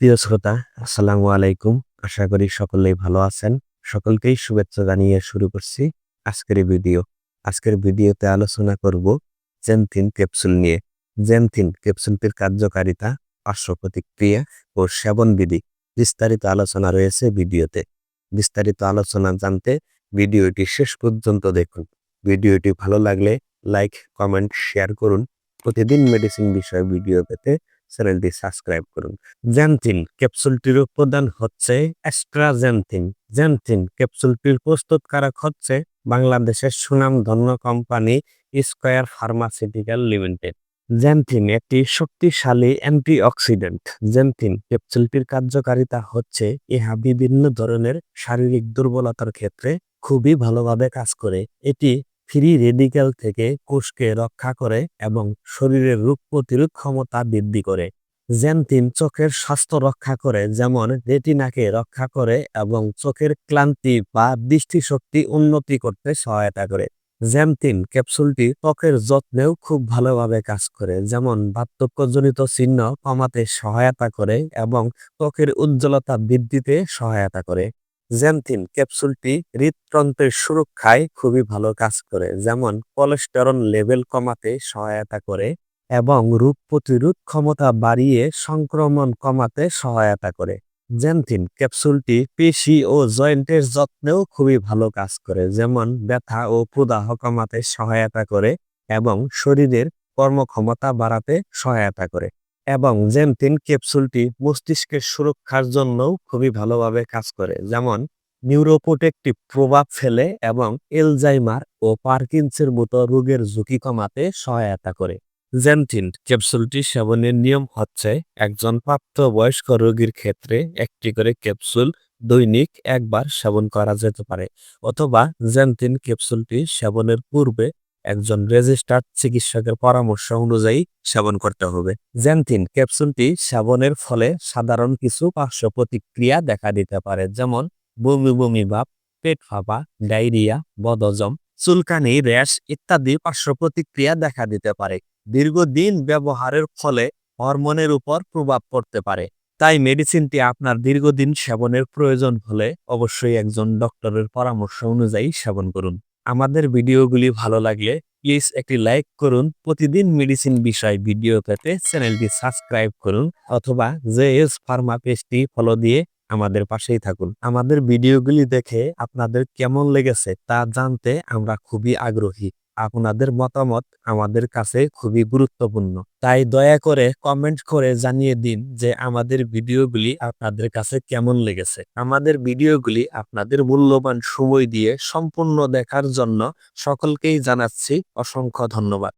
প্রিয় শ্রোতা, আসসালামু আলাইকুম। আশা করি সকলেই ভালো আছেন। সকলকেই শুভেচ্ছা জানিয়ে শুরু করছি আজকের ভিডিও। আজকের ভিডিওতে আলোচনা করব জেনথিন ক্যাপসুল নিয়ে। জেনথিন ক্যাপসুলটির কার্যকারিতা, পার্শ্ব প্রতিক্রিয়া ও সেবন বিধি বিস্তারিত আলোচনা রয়েছে ভিডিওতে। বিস্তারিত আলোচনা জানতে ভিডিওটি শেষ পর্যন্ত দেখুন। ভিডিওটি ভালো লাগলে লাইক, কমেন্ট, শেয়ার করুন। প্রতিদিন মেডিসিন বিষয়ে ভিডিও পেতে চ্যানেলটি সাবস্ক্রাইব করুন। জ্যানথিন ক্যাপসুলটির উৎপাদন হচ্ছে অ্যাস্ট্রাজেনথিন। জ্যানথিন ক্যাপসুলটির প্রস্তুতকারক হচ্ছে বাংলাদেশের সুনামধন্য company square pharmaceutical limited. Xanthin একটি শক্তিশালী অ্যান্টিঅক্সিডেন্ট। জ্যানথিন ক্যাপসুলটির কার্যকারিতা হচ্ছে ইহা বিভিন্ন ধরনের শারীরিক দুর্বলতার ক্ষেত্রে খুবই ভালোভাবে কাজ করে। এটি ফ্রি রেডিক্যাল থেকে কোষকে রক্ষা করে এবং শরীরের রোগ প্রতিরোধ ক্ষমতা বৃদ্ধি করে। জ্যানথিন চোখের স্বাস্থ্য রক্ষা করে, যেমন রেটিনাকে রক্ষা করে এবং চোখের ক্লান্তি বা দৃষ্টিশক্তি উন্নতি করতে সহায়তা করে। জ্যামথিন ক্যাপসুলটি ত্বকের যত্নেও খুব ভালোভাবে কাজ করে, যেমন বার্ধক্যজনিত চিহ্ন কমাতে সহায়তা করে এবং ত্বকের উজ্জ্বলতা বৃদ্ধিতে সহায়তা করে। জ্যামথিন ক্যাপসুলটি হৃদতন্ত্রের সুরক্ষায় খুবই ভালো কাজ করে, যেমন কোলেস্টেরল লেভেল কমাতে সহায়তা করে এবং রোগ প্রতিরোধ ক্ষমতা বাড়িয়ে সংক্রমণ কমাতে সহায়তা করে। জ্যানথিন ক্যাপসুলটি পেশি ও জয়েন্টের যত্নেও খুবই ভালো কাজ করে, যেমন ব্যথা ও প্রদাহ কমাতে সহায়তা করে এবং শরীরের কর্মক্ষমতা বাড়াতে সহায়তা করে। এবং জেনথিন ক্যাপসুলটি মস্তিষ্কের সুরক্ষার জন্যও খুবই ভালোভাবে কাজ করে। যেমন, নিউরোপ্রোটেক্টিভ প্রভাব ফেলে এবং এলজাইমার ও পার্কিন্সের মতো রোগের ঝুঁকি কমাতে সহায়তা করে। জেনথিন ক্যাপসুলটি সেবনের নিয়ম হচ্ছে, একজন প্রাপ্তবয়স্ক রোগীর ক্ষেত্রে একটি করে ক্যাপসুল দৈনিক একবার সেবন করা যেতে পারে, অথবা জেনথিন ক্যাপসুলটি সেবনের পূর্বে একজন রেজিস্টার্ড চিকিৎসকের পরামর্শ অনুযায়ী সেবন করতে হবে। জেনথিন ক্যাপসুলটি সেবনের ফলে সাধারণ কিছু পার্শ্ব প্রতিক্রিয়া দেখা দিতে পারে, যেমন বমি বমি ভাব, পেট ফাঁপা, ডায়রিয়া বদজম চুলকানি, র্যাশ ইত্যাদি পার্শ্ব প্রতিক্রিয়া দেখা দিতে পারে। দীর্ঘদিন ব্যবহারের ফলে হরমোনের উপর প্রভাব পড়তে পারে। তাই মেডিসিনটি আপনার দীর্ঘদিন সেবনের প্রয়োজন হলে অবশ্যই একজন ডক্টরের পরামর্শ অনুযায়ী সেবন করুন। আমাদের ভিডিওগুলি ভালো লাগলে প্লিজ একটি লাইক করুন। প্রতিদিন মেডিসিন বিষয় ভিডিও পেতে চ্যানেলটি সাবস্ক্রাইব করুন অথবা জে এস ফার্মা পেজটি ফলো দিয়ে আমাদের পাশেই থাকুন। আমাদের ভিডিওগুলি দেখে আপনাদের কেমন লেগেছে তা জানতে আমরা খুবই আগ্রহী। আপনাদের মতামত আমাদের কাছে খুবই গুরুত্বপূর্ণ। তাই দয়া করে কমেন্ট করে জানিয়ে দিন যে আমাদের ভিডিওগুলি আপনাদের কাছে কেমন লেগেছে। আমাদের ভিডিওগুলি আপনাদের মূল্যবান সময় দিয়ে সম্পূর্ণ দেখার জন্য সকলকেই জানাচ্ছি অসংখ্য ধন্যবাদ।